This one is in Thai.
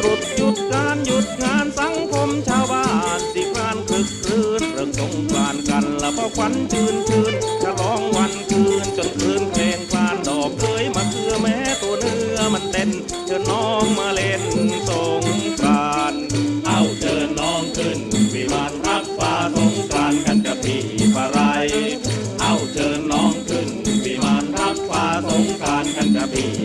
ตรุดหยุดการหยุดงานสังคมชาวบ้านสีครานคึกคืนรื่สงกรานกันละพอควันชื้นชื้นจฉลองวันคืนจนคืนเพลงคลานดอกเคยมาเคื่อแม้ตัวเนื้อมันเต้นเชิญน้องมาเล่นสงกรานเอาเชิญน้องขึ้นวิมานรักฟ้าสงกรานกันกับพี่ปรายเอาเชิญน้องขึ้นวิมานรักฟ้าสงกรานกันกับพี่